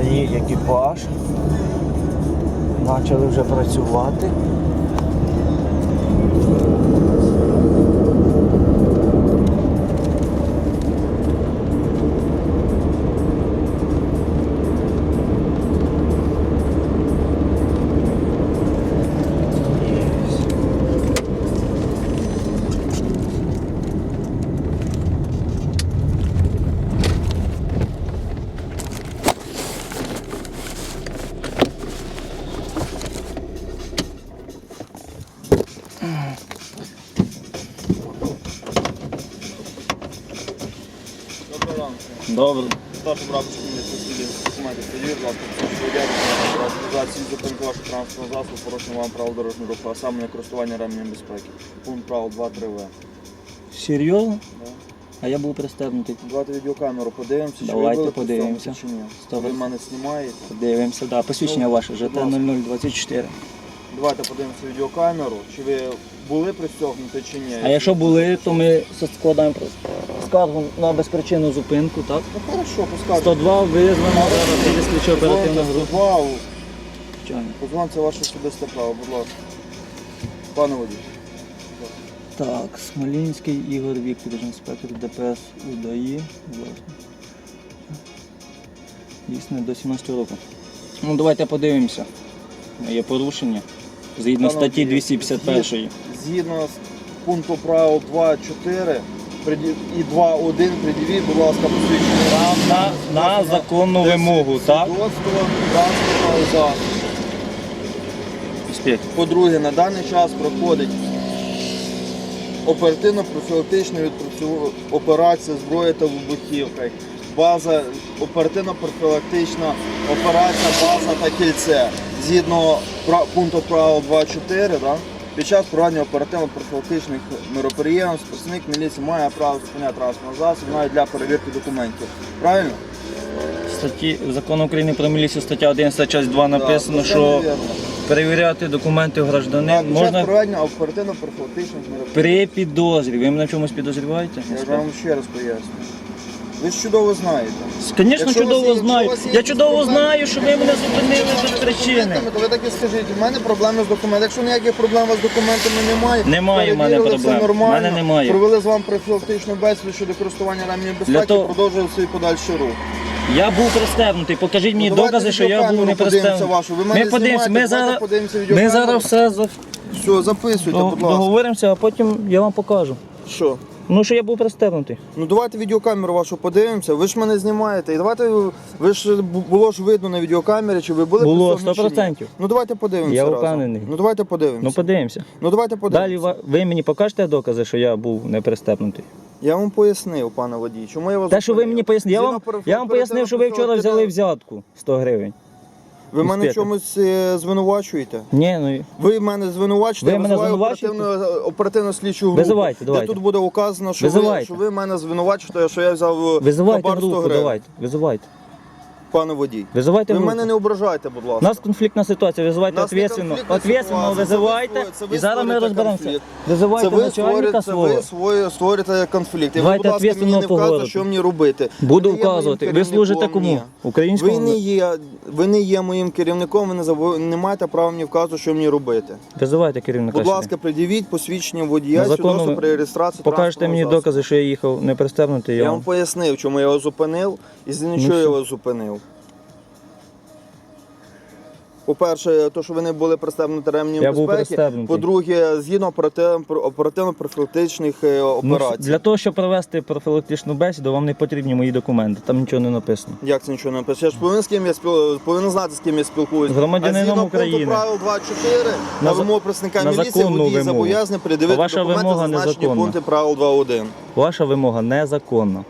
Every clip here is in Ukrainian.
Стоїть екіпаж. Почали вже працювати. Добре. Старший брапор шкільний сусідів документів перевір, будь ласка, я організації зупинки вашого транспортного засобу порушення вам правил дорожнього руху, а саме не користування ременем безпеки. Пункт правил 2-3В. Серйозно? Да. А я був пристебнутий. Давайте відеокамеру подивимося, чи Давайте ви були подивимося. пристебнуті чи ні. Сто Ви мене знімаєте. Подивимося, да. Посвідчення Ну, ваше, будь ЖТ ласка. 0024. Давайте подивимося відеокамеру, чи ви були пристегнуті чи ні. А якщо були, то ми складаємо скаргу на безпричинну зупинку, так? Ну хорошо, пускайте. 102 визвано, зараз піде слідчо оперативна група. 102, Звичайно. Позвонце ваше особисте право, будь ласка. Пане водій. Так, Смолінський Ігор Вікторович, інспектор ДПС УДАІ. Власне. Дійсно до 17 року. Ну давайте подивимося. Є порушення. Згідно Пане статті водій, 251. Згідно з пункту правил 2.4 приді- і 2.1 придивіть, будь ласка, посвідчення. На, на законну вимогу, так? Свідоцтво транспортного засобу. По-друге, на даний час проходить оперативно-профілактична відпрацю- операція зброя та вибухівка. База оперативно-профілактична операція база та кільце. Згідно пра- пункту правил 2.4, да, під час проведення оперативно-профілактичних мероприємств працівник міліції має право зупиняти транспортний засіб навіть для перевірки документів. Правильно? Статті закону України про міліцію, стаття 11, часть 2 написано, це що невірно. перевіряти документи Так, гражданина під час можна проведення оперативно-профілактичних мероприємств. при підозрі. Ви мене в чомусь підозріваєте? Я ж вам ще раз поясню. Ви ж чудово знаєте. Звісно, Якщо у вас чудово є- якщо у знаю. вас є Я якісь чудово проблеми- знаю, що ви мене зупинили без причини. То ви так і скажіть, у мене проблеми з документами. Якщо ніяких проблем у вас з документами немає, Немає в мене перевірили, проблем. все нормально, В мене немає. провели з вами профілактичну бесіду щодо користування ремнем безпеки, того- продовжили свій подальший рух. Я був пристебнутий. Покажіть мені Ну, давайте докази, що я був відеокамеру не подивимося вашу. Ви мене Ми подивимося, ми зараз, подивимося ми відеокамеру. зараз все за- Все, записуйте, будь ласка. договоримося, а потім я вам покажу. Що? Ну, що я був пристебнутий. Ну давайте відеокамеру вашу подивимося. Ви ж мене знімаєте. І давайте ви ж було ж видно на відеокамері, чи ви були Було, присутні, чи ні. 100%. Ну давайте подивимося. Я разом. впевнений. Ну давайте подивимося. Ну, подивимося. Ну давайте подивимося. Далі ви мені покажете докази, що я був не пристебнутий. Я вам пояснив, пане водій, чому я вас Те, що ви мені пояснили, я вам, я вам пояснив, що ви вчора взяли взятку 100 гривень. Ви мене в чомусь е, звинувачуєте? Ні, ну Ви мене звинувачуєте, Ви я мене визиваю звинувачуєте? оперативну, оперативну слідчу групу. Визивайте, де тут буде указано, що ви, Визивайте. що ви мене звинувачуєте, що я взяв е, визивайте хабар 100 групу, гривень. давайте. Визивайте. Пане водій. Визивайте Ви групу. мене не ображайте, будь У ласка. нас конфліктна ситуація, визивайте Нас не ответственно. конфліктна Ответственно ситуація, це ви визивайте це ви і зараз ми створюєте розберемося. конфлікт. Визивайте Це ви начальника створюєте, свого. ви своє створюєте конфлікт. І ви, Давайте будь ласка, мені ответственно не вказуєте, поговорити. що мені робити. Буду Ви не є моїм вказувати. Ви керівником, служите кому? ні. Українському? Ви не є, ви не є моїм керівником, ви не, забо- не маєте права мені вказувати, що мені робити. Визивайте керівника. Будь сюди. ласка, пред'явіть посвідчення водія На законному- свідоцтво при реєстрації Покажете транспортного мені засобу. докази, що я їхав не пристебнутий. Я Я вам пояснив, чому я його зупинив і з Ну, нічого я що? його зупинив. По-перше, то, що ви не були пристебнуті ремнем Я був безпеки. пристебнутий. По-друге, згідно оперативно- оперативно-профілактичних е, Ну, операцій. для того, щоб провести профілактичну бесіду, вам не потрібні мої документи. Там нічого не написано. Як це нічого не написано? Я ж повинен з ким я спіл... повинен знати, з ким я спілкуюся. З громадянином а згідно України. пункту правил 2.4 на, На за- вимогу представника на міліції законну водій вимогу. зобов'язаний передивити Ваша документи, вимога зазначені незаконна. пункти правил 2.1. Ваша вимога незаконна.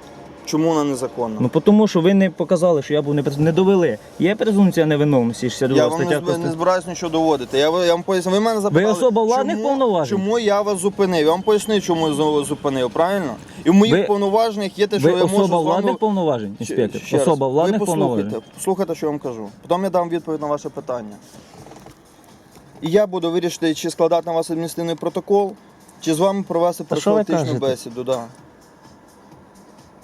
Чому вона незаконна? Ну тому, що ви не показали, що я був не не довели. Є презумпція невиновності 62 Я вам не, стаття. Конституції. не збираюсь нічого доводити. Я, я вам поясню. Ви мене запитали, особа владних чому, повноважень? Чому я вас зупинив? Я вам пояснив, чому я зу- зупинив, правильно? І в моїх Ви- повноваженнях є те, що Ви я можу особа з вами... владних повноважень, інспектор. ще раз. Владних ви повноважень. послухайте, що я вам кажу. Потім я дам відповідь на ваше питання. І я буду вирішити, чи складати на вас адміністративний протокол, чи з вами провести профілактичну бесіду. Да.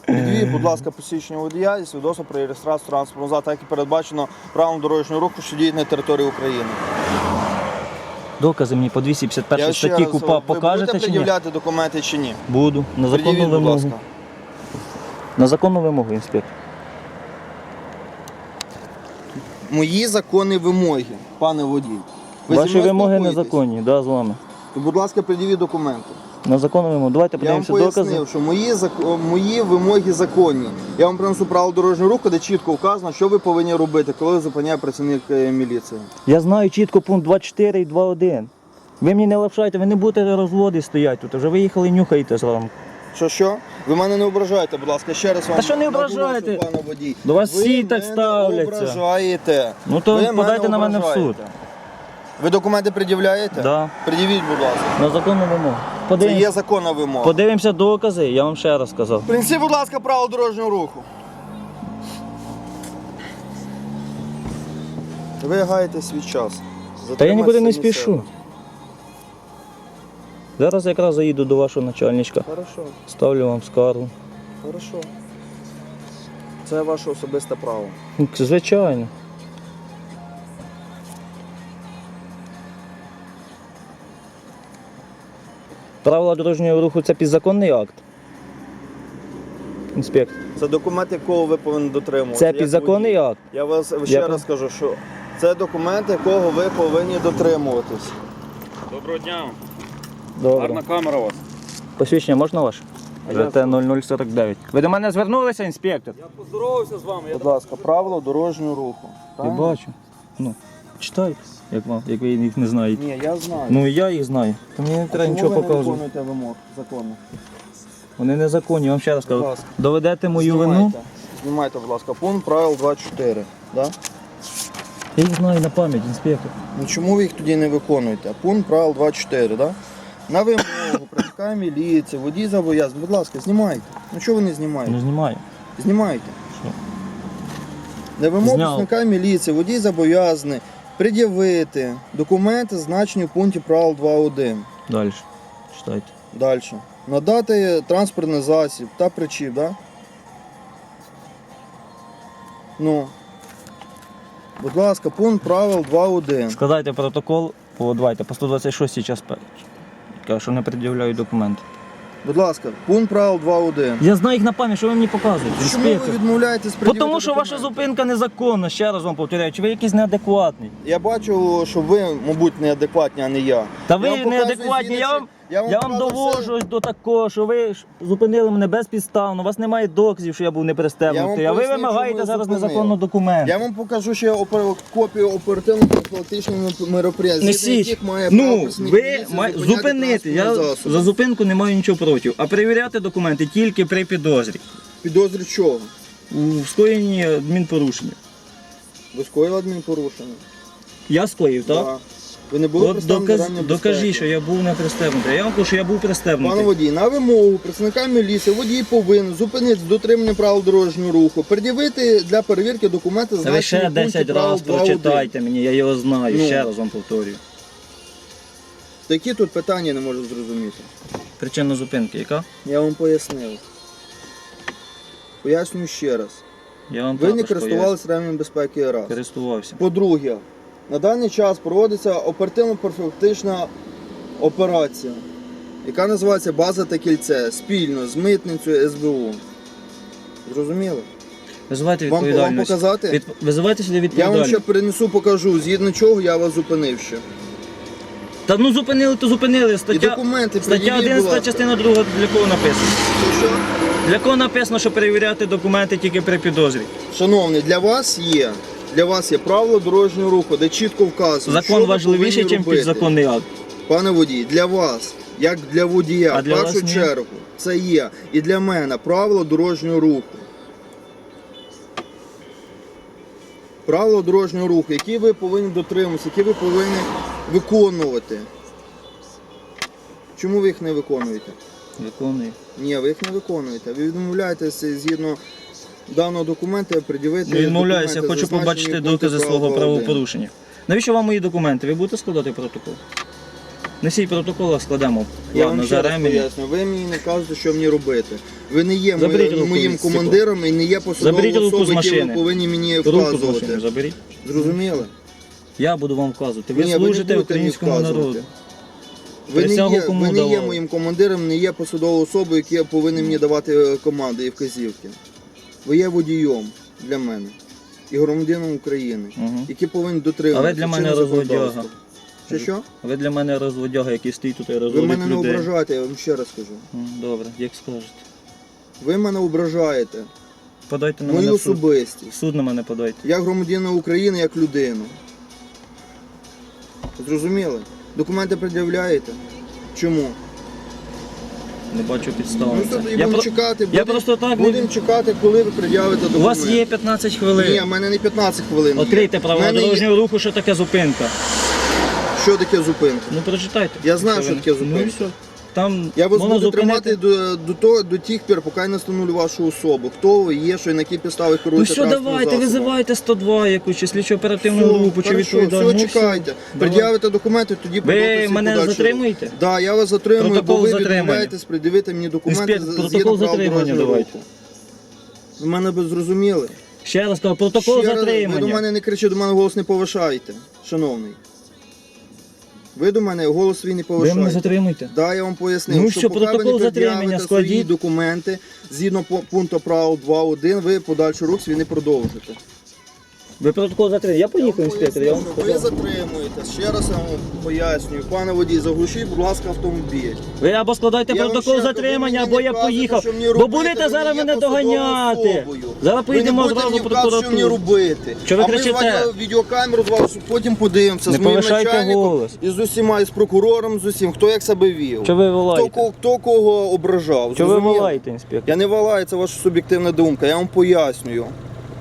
Підвіть, будь ласка, посвідчення водія і свідоцтво про реєстрацію транспортного засобу, так як передбачено правилом дорожнього руху, що діють на території України. Докази мені по 251 ще статті раз, КУПА ви покажете будете чи ні? пред'являти документи чи ні? Буду. На законну Пред'явіть, будь вимогу. ласка. На законну вимогу, інспектор. Мої законні вимоги, пане водій. Ви зі Ваші мною вимоги спілкуєтесь? незаконні, да, з вами. То, Будь ласка, пред'явіть документи. На законну вимогу. Давайте Я вам подивимося пояснив, докази. що мої, зак- мої вимоги законні. Я вам принесу право дорожнього руху, де чітко вказано, що ви повинні робити, коли зупиняє працівник е, міліції. Я знаю чітко пункт 24 і 2.1. Ви мені не лапшайте, ви не будете розводи стоять тут. Вже виїхали нюхаєте зранку. Що що? Ви мене не ображаєте, будь ласка, ще раз вам Та що не наголошую, ображаєте? пане водій. До вас ви всі так мене ставляться. ображаєте. Ну то Ви подайте на мене в ображаєте. суд. Ви документи пред'являєте? Да. Пред'явіть, будь ласка. На законну вимогу. Це Подивимося, є законна вимога. подивимося докази, я вам ще раз сказав. Принесіть, будь ласка, право дорожнього руху. Ви гаєте свій час. Та я нікуди не Затримайтеся місцево. спішу. Зараз якраз заїду до вашого начальничка. Хорошо, Ставлю вам скаргу. хорошо. Це ваше особисте право. Ну, Звичайно. Правила дорожнього руху це підзаконний акт. Інспектор. Це документ, якого ви повинні дотримуватися. Це як підзаконний водій. акт. Я вас ще Я- раз кажу, що це документ, якого ви повинні дотримуватись. Доброго дня. Добре. Гарна камера у вас. Посвідчення можна ваше? ЖТ 0049. Ви до мене звернулися, інспектор? Я поздоровався з вами. Будь ласка, правила дорожнього руху. Я Правильно? бачу. Ну, читайте, як, вам, як ви їх не знаєте. Ні, я знаю. Ну і я їх знаю. То мені не треба нічого ви не показувати. виконуєте вимог закону? Вони незаконні, я вам ще раз Будь кажу. ласка. Доведете мою вину. Знімайте, будь ласка, пункт правил 24. Да? Я їх знаю на пам'ять, інспектор. Ну чому ви їх тоді не виконуєте? Пункт правил 24, да? На вимогу, працівника міліції, водій зобов'язаний. Будь ласка, знімайте. Ну чого ви не знімаєте? Не знімаю. Знімайте. Що? На вимогу Зняв. працівника міліції, водій зобов'язаний пред'явити документи, значені в пункті правил 2.1. Далі. Читайте. Далі. Надати транспортний засіб та причіп, да? Ну. Будь ласка, пункт правил 2.1. Складайте протокол по давайте, по 126 час. Кажу, що не пред'являю документи. Будь ласка, пункт правил 2.1. Я знаю їх на пам'ять, що ви мені показуєте. Чому ви Інспектор. відмовляєтесь Бо пред'явити тому що ваша документи? зупинка незаконна, ще раз вам повторяю, чи ви якийсь неадекватний. Я бачу, що ви, мабуть, неадекватні, а не я. Та Я ви вам показую неадекватні, я вам, я вам я вам показую довожу до такого, що ви зупинили мене безпідставно, у вас немає доказів, що я був не Я пристебнутий, а ви вимагаєте я зараз незаконно документ. Я вам покажу ще опер- копію оперативно-профілактичного мероприятия, Несіть. має Ну, ви міліції зупинити. Я засоби. за зупинку не маю нічого проти. А перевіряти документи тільки при підозрі. Підозрі чого? У скоєнні адмінпорушення. Ви скоїли адмінпорушення? Я скоїв, так? Да. Ви не були От представлені доказ, ремнем докажіть, що я був не пристебнутий. Я вам кажу, що я був Пане водій, на вимогу працівника міліції водій повинен зупинити дотримання правил дорожнього руху, пред'явити для перевірки документи, Та ви ще в пункті 10 разів прочитайте мені, я його знаю, Ну. ще раз вам повторюю. Такі тут питання не можу зрозуміти. Причина зупинки яка? Я вам пояснив. Пояснюю ще раз. Я вам Ви не також користувалися ремнем безпеки раз. користувався. По-друге, на даний час проводиться оперативно-профілактична операція, яка називається База та кільце спільно з митницею СБУ. Зрозуміло? Визивайте Вам, вам відповідальність. показати? Від... Визивайте сюди Я вам відповідальність. ще перенесу, покажу, згідно чого я вас зупинив ще. Та ну зупинили, то зупинили. І Стаття, документи стаття пред'явіть, будь 11, ласка. частина 2 для кого написано? Що? Для кого написано, що перевіряти документи тільки при підозрі? Шановний, для вас є. Для вас є правило дорожнього руху, де чітко вказано. що Закон ви важливіший, повинні ніж робити. підзаконний акт. Пане водій, для вас, як для водія, А в першу ні? чергу, це є і для мене правило дорожнього руху. Правило дорожнього руху, які ви повинні дотримуватися, які ви повинні виконувати. Чому ви їх не виконуєте? Виконую. Ні, ви їх не виконуєте. Ви відмовляєтеся згідно даного документа приділити. Не відмовляюся, документи, хочу зазначені побачити докази свого правил 2.1. правопорушення. Навіщо вам мої документи? Ви будете складати протокол? Несіть протокол, складемо. Я Ладно, вам ще за раз ремені. поясню. Ви мені не кажете, що мені робити. Ви не є Заберіть моїм, руку командиром і не є Заберіть посадовою руку з особою, які ви машини. повинні мені Руку з машини вказувати. заберіть. Зрозуміли? Я буду вам вказувати. Ви Ні, не служите будете мені українському вказувати. народу. Ви не, Присягу є, кому ви не є давали? моїм командиром, не є посадовою особою, яка повинна мені давати е, команди і вказівки. Ви є водієм для мене і громадянином України, Угу. які повинні дотримуватися. А ви для мене чинного розводяга. законодавства. Що що? Ви для мене розводяга, який стоїть тут і Ви розводить мене не людей. ображаєте, я вам ще раз кажу. М, Добре, як скажете. Ви мене ображаєте, Подайте на мою мене в суд. особистість. Суд на мене подайте. Як громадянина України, як людину. Зрозуміли? Документи пред'являєте? Чому? Не бачу підстави. Ну. Я, будемо про- чекати, я будемо, просто так будемо чекати, коли ви пред'явите У вас є 15 хвилин. Ні, в мене не 15 хвилин. Відкрийте В правила мене є- дорожнього руху, що таке зупинка. Що таке зупинка? Ну прочитайте. Я знаю, що таке зупинка. Ну і все. Там Я вас можна буду зупинити. тримати до, до, того, до тих пір, поки я не встановлю вашу особу. Хто ви є, що і на які підстави Ну керуєте що, транспортним давайте, засобом. визивайте 102 якусь, чи слідчо оперативну Все, групу, чи хорошо, відповідальну. Все, Ну, чекайте. Давай. Пред'явите документи, тоді Ви мене подальший затримуєте? Да, я вас затримую, Протокол бо ви затримання. відмовляєтесь пред'явити мені документи Інспек- з- протокол правил затримання дорожнього давайте. руху. Ви мене би зрозуміли? Ще раз кажу, протокол Ще раз, затримання. Ви до мене не кричіть, до мене голос не повишайте, шановний. Ви до мене голос свій не Ви повишайте. мене затримуйте. Да, я вам пояснив, Ну що поки ви протокол не затримання пред'явите складіть. свої документи, згідно по- пункту правил 2.1, ви подальший рух свій не продовжите. Ви протокол затримання. Я поїхав, інспектор, я вам Ви сказав. затримуєтесь, ще раз я вам пояснюю. Пане водій, заглушіть, будь ласка, автомобіль. Ви або складайте Я вам протокол ще кажу, затримання, ви або мені я не поїхав. що мені Бо робити, будете ви зараз є мене посадовою доганяти. особою. Зараз Ви поїдемо не будете зразу мені вказувати, що мені прокуратуру. робити. Що ви а кричите? з вами відеокамеру з вас потім подивимося Не з моїм повишайте начальником голос. і з усіма, і з прокурором, з усім, хто як себе вів. Що ви Хто, волаєте? ко- хто кого ображав. Що ви зрозуміли? волаєте, інспектор? Я не валаю, це ваша суб'єктивна думка. Я вам пояснюю.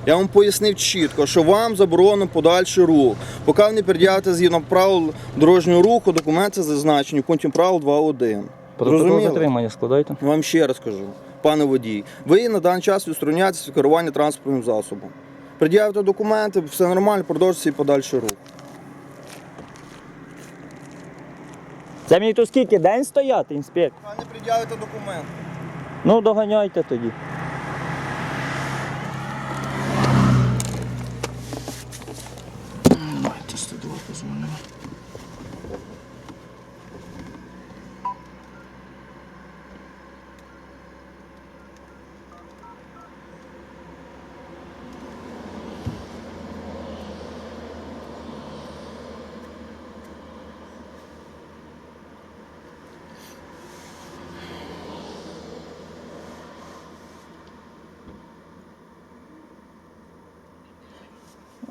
Я вам пояснив чітко, що вам заборонено подальший рух. Поки ви не пред'явите згідно правил дорожнього руху, документи зазначені в пункті правил 2.1. Протокол затримання складайте. Вам ще раз кажу, пане водій, ви на даний час відстороняєтеся від керування транспортним засобом. Пред'явите документи, все нормально, продовжуйте свій подальший рух. Це мені тут скільки день стояти, інспектор? А не пред'явите документи. Ну, доганяйте тоді.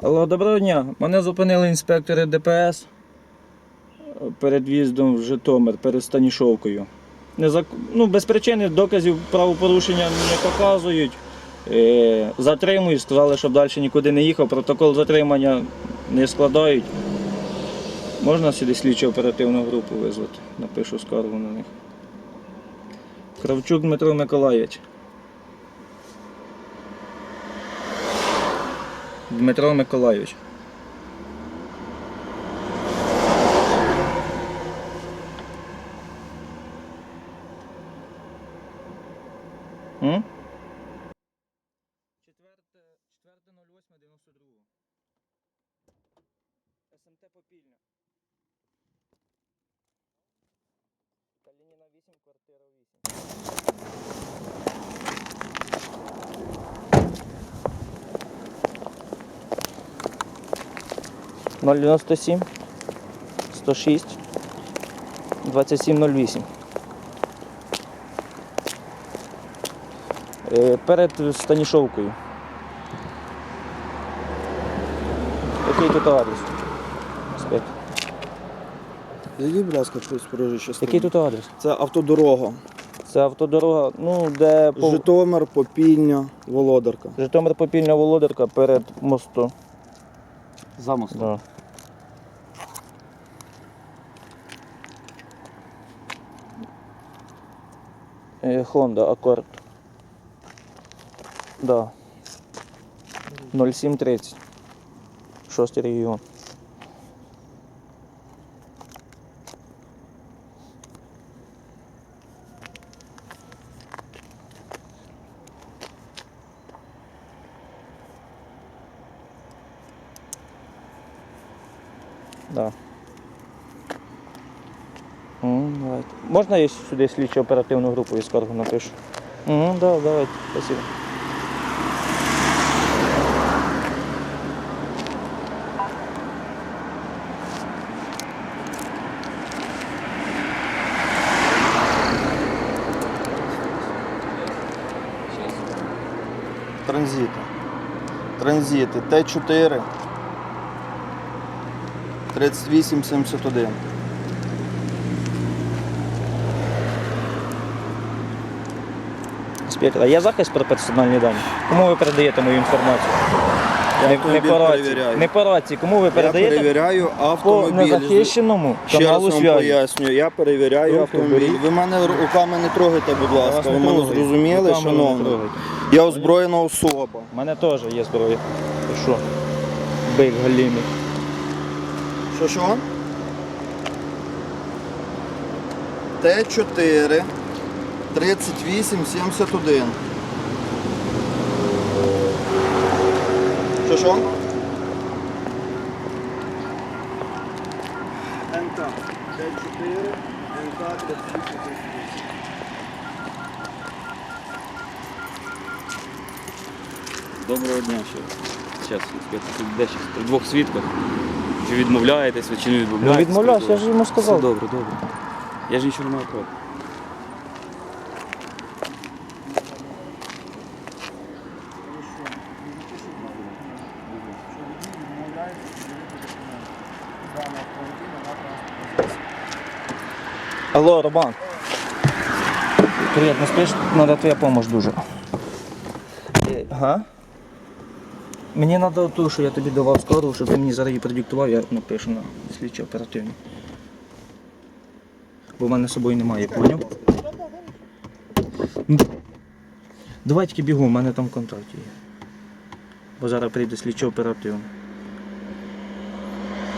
Алло, доброго дня. Мене зупинили інспектори ДПС перед в'їздом в Житомир, перед Станішовкою. Незак... Ну, без причини доказів правопорушення не показують. Е, затримують, сказали, щоб далі нікуди не їхав. Протокол затримання не складають. Можна сюди слідчо оперативну групу визвати? Напишу скаргу на них. Кравчук Дмитро Миколаївич. Дмитро Миколайович. М? 4.08.92. СМТ Попільня. Калініна 8, квартира 8. Ноль дев'яносто сім, сто шість, двадцять сім нуль вісім. Е, Перед Станішовкою. Який тут адрес? Зайдіть, будь ласка, щось проїжджу. Який тут адрес? Це автодорога. Це автодорога, ну, де по... Житомир, Попільня, Володарка. Житомир Попільня Володарка перед мостом. За мостом. Да. Honda Accord. Да. 0730. Шостий регіон. Да. Давайте. Можна я сюди слідчу оперативну групу і скаргу напишу? Угу, да, давайте, спасибо. Транзити. Транзити. Т4. 3871. А є захист про персональні дані? Кому ви передаєте мою інформацію? Я не, не, автомобіль по рації, перевіряю. не по рації. Кому ви Я передаєте? перевіряю по автомобіль. незахищеному Ще раз каналу вам зв'язку. пояснюю, я перевіряю Руки автомобіль. беріть. Ви мене руками не трогайте, будь Я вас ласка. не Ви мене трогаю. зрозуміли, Руками не шановні? трогайте. Я озброєна особа. У мене теж є зброя. Ти що? Бик галімий. Що що? Т4 3871. Що що? НК. Т4, НК 3871. Доброго дня ще. Зараз, де щас? При двох свідках. Чи відмовляєтесь ви, чи не Ну відмовляєтесь? відмовляюсь, я ж йому сказав. Все добре, добре. Я ж нічого не маю проти. Алло, Роман. Привіт, не спиш? Надо твоя допомога дуже. Е, Ага. Мені треба ту, що я тобі давав скору, щоб ти мені зараз її продиктував, я напишу на слідчі оперативні. Бо в мене з собою немає, поняв? Ну, Давай тільки бігу, в мене там контакт є. Бо зараз прийде слідчо оперативно.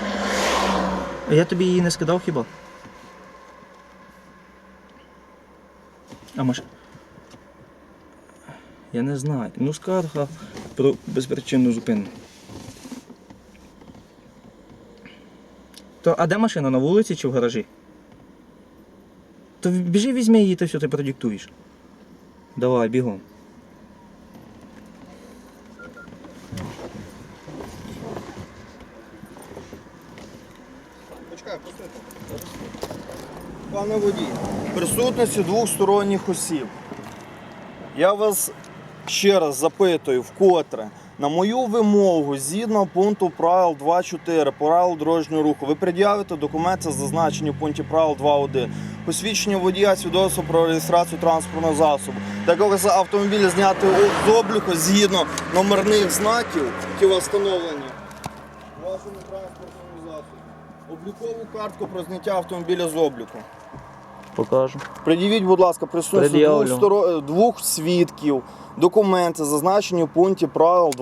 А я тобі її не скидав хіба? А може. Я не знаю. Ну, скарга про безпричинну зупинку. То, а де машина? На вулиці чи в гаражі? То біжи візьми її, та все ти продиктуєш. Давай, бігом. Пане водій, присутності двох сторонніх осіб. Я вас ще раз запитую, вкотре, на мою вимогу, згідно пункту правил 2.4 правил дорожнього руху, ви пред'явите документи, зазначені в пункті правил 2.1. Посвідчення водія свідоцтво про реєстрацію транспортного засобу. Так як з автомобіля зняти з обліку згідно номерних знаків, які встановлені. Вашому транспортному засобі. Облікову картку про зняття автомобіля з обліку. Покажу. Пред'явіть, будь ласка, присутність Пред'явлю. двох, сторо- двох свідків, документи, зазначені в пункті правил